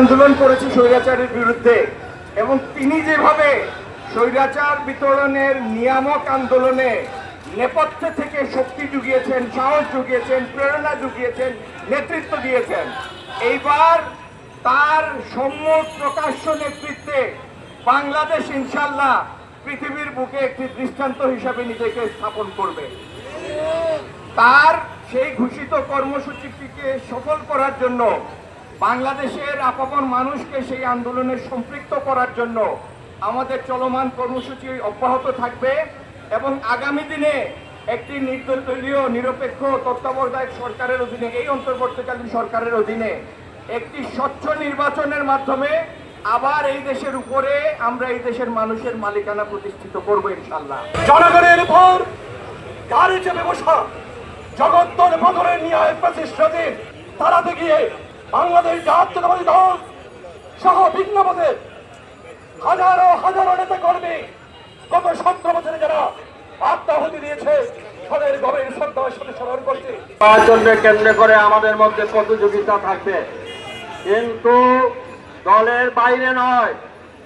আন্দোলন করেছি স্বৈরাচারের বিরুদ্ধে, এবং তিনি যেভাবে স্বৈরাচার বিতরণের নিয়ামক আন্দোলনে নেপথ্য থেকে শক্তি জুগিয়েছেন, সাহস জুগিয়েছেন, প্রেরণা জুগিয়েছেন, নেতৃত্ব দিয়েছেন, এইবার তার সম্মুখ প্রকাশ্য নেতৃত্বে বাংলাদেশ ইনশাল্লাহ পৃথিবীর বুকে একটি দৃষ্টান্ত হিসাবে নিজেকে স্থাপন করবে। তার সেই ঘোষিত কর্মসূচিটিকে সফল করার জন্য বাংলাদেশের আপামর মানুষকে সেই আন্দোলনে সম্পৃক্ত করার জন্য আমাদের চলমান কর্মসূচি অব্যাহত থাকবে এবং আগামী দিনে একটি নির্দলীয়, নিরপেক্ষ, তত্ত্বাবধায়ক সরকারের অধীনে, এই অন্তর্বর্তীকালীন সরকারের অধীনে একটি স্বচ্ছ নির্বাচনের মাধ্যমে আবার এই দেশের উপরে আমরা এই দেশের মানুষের মালিকানা প্রতিষ্ঠিত করব ইনশাল্লাহ জনগণের উপর গাড়ি চেপে বসা জগত্তর বদরের ন্যায় প্রতিশ্রুতি তাড়াতে গিয়ে বাংলাদেশ জাতীয়তাবাদী দল সহ ভিন্ন পথে হাজারো হাজারো নেতা কর্মী গত সতেরো বছরে যারা আত্মাহুতি দিয়েছে, তাদের গভীর স্মরণ করছে নির্বাচনকে কেন্দ্র করে আমাদের মধ্যে প্রতিযোগিতা থাকবে। কিন্তু দলের বাইরে নয়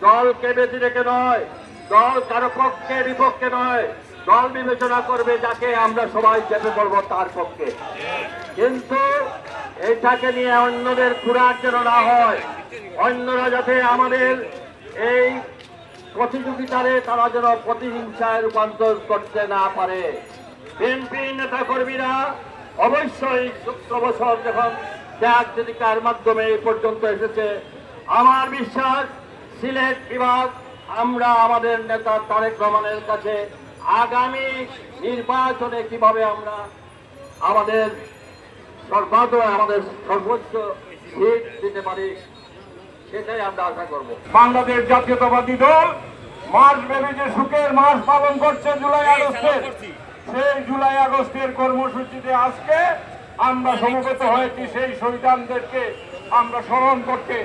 দলকে বেঁচে রেখে নয়, দল কারও পক্ষে, বিপক্ষে নয়, দল বিবেচনা করবে যাকে আমরা সবাই চেপে পড়ব তার পক্ষে। কিন্তু এটাকে নিয়ে অন্যদের খুঁড়ার যেন না হয়। অন্যরা যাতে আমাদের এই প্রতিযোগিতারে তারা যেন প্রতিহিংসায় রূপান্তর করতে না পারে। বিএনপি নেতা কর্মীরা অবশ্যই বছর যখন ত্যাগ জীবিকার মাধ্যমে এই পর্যন্ত এসেছে, আমার বিশ্বাস সিলেট বিভাগ, আমরা আমাদের নেতা তারেক রহমানের কাছে আগামী নির্বাচনে কীভাবে আমরা আমাদের সর্বাধ আমাদের সর্বোচ্চ সিট দিতে পারি সেটাই আমরা আশা করব। বাংলাদেশ জাতীয়তাবাদী দল মাস ব্যাপী যে সুখের মাস পালন করছে জুলাই আগস্টের সেই জুলাই আগস্টের কর্মসূচিতে আজকে আমরা সমবেত হয়েছি সেই শহীদানদেরকে আমরা স্মরণ করতে